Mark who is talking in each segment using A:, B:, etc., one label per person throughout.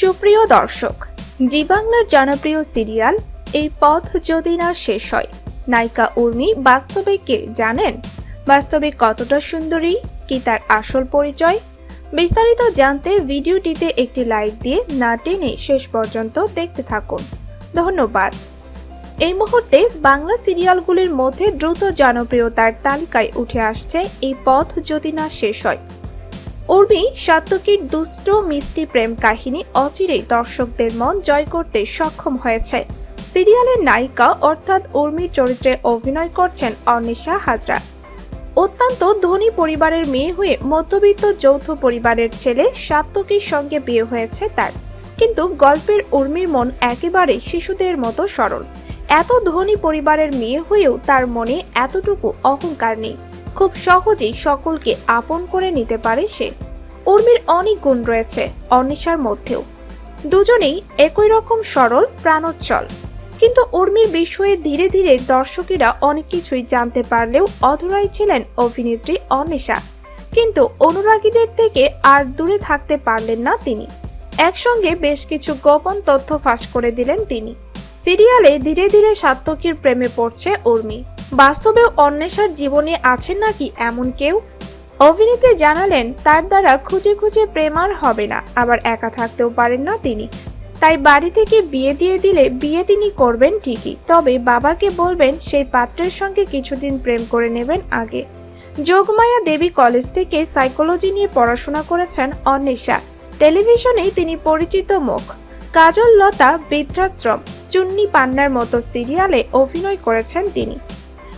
A: সুপ্রিয় দর্শক, জি বাংলার জনপ্রিয় সিরিয়াল এই পথ যদি না শেষ হয়, নায়িকা উর্মি বাস্তবে কে জানেন? বাস্তবে কতটা সুন্দরী, কি তার আসল পরিচয়? বিস্তারিত জানতে ভিডিওটিতে একটি লাইক দিয়ে না টেনে শেষ পর্যন্ত দেখতে থাকুন। ধন্যবাদ। এই মুহূর্তে বাংলা সিরিয়ালগুলির মধ্যে দ্রুত জনপ্রিয়তার তালিকায় উঠে আসছে এই পথ যদি না শেষ হয় উর্মি সাত্তকীর দুষ্ট, মিষ্টি প্রেম কাহিনী অচিরেই দর্শকদের মন জয় করতে সক্ষম হয়েছে। সিরিয়ালের নায়িকা অর্থাৎ উর্মির চরিত্রে অভিনয় করছেন অর্নিশা হাজরা। অত্যন্ত ধনী পরিবারের মেয়ে হয়ে মধ্যবিত্ত যৌথ পরিবারের ছেলে সাত্তকীর সঙ্গে বিয়ে হয়েছে তার। কিন্তু গল্পের উর্মির মন একেবারে শিশুদের মতো সরল। এত ধনী পরিবারের মেয়ে হয়েও তার মনে এতটুকু অহংকার নেই। খুব সহজেই সকলকে আপন করে নিতে পারে সে। উর্মির অনেক গুণ রয়েছে অনিশার মধ্যেও। দুজনেই একই রকম সরল, প্রাণোচ্ছল। কিন্তু উর্মির বিষয়ে ধীরে ধীরে দর্শকেরা অনেক কিছুই জানতে পারলেও অধরাই ছিলেন অভিনেত্রী অনিশা কিন্তু অনুরাগীদের থেকে আর দূরে থাকতে পারলেন না তিনি। একসঙ্গে বেশ কিছু গোপন তথ্য ফাঁস করে দিলেন তিনি। সিরিয়ালে ধীরে ধীরে সাত্তকীর প্রেমে পড়ছে উর্মি। বাস্তবেও অন্বেষার জীবনে আছেন নাকি এমন কেউ? অভিনেত্রী জানালেন, তার দ্বারা খুঁজে খুঁজে প্রেম আর হবে না, আবার একা থাকতেও পারেন না তিনি। তাই বাড়ি থেকে বিয়ে দিয়ে দিলে বিয়ে তিনি করবেন ঠিকই, তবে বাবাকে বলবেন সেই পাত্রের সঙ্গে কিছুদিন প্রেম করে নেবেন আগে। যোগমায়া দেবী কলেজ থেকে সাইকোলজি নিয়ে পড়াশোনা করেছেন অন্বেষা। টেলিভিশনেই তিনি পরিচিত মুখ। কাজল লতা বৃদ্ধাশ্রম চুন্নি পান্নার মতো সিরিয়ালে অভিনয় করেছেন তিনি।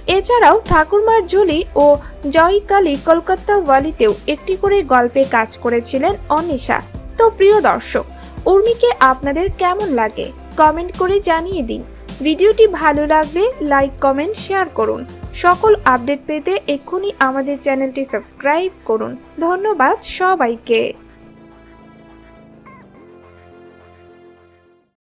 A: এছাড়াও ঠাকুরমার ঝুলি ও জয় কালী কলকাতা ওয়ালিতেও একটি করে গল্পে কাজ করেছিলেন অনিশা। তো প্রিয় দর্শক, উর্মিকে আপনাদের কেমন লাগে? কমেন্ট করে জানিয়ে দিন। ভিডিওটি ভালো লাগলে লাইক, কমেন্ট, শেয়ার করুন। সকল আপডেট পেতে এক্ষুনি আমাদের চ্যানেলটি সাবস্ক্রাইব করুন। ধন্যবাদ সবাইকে।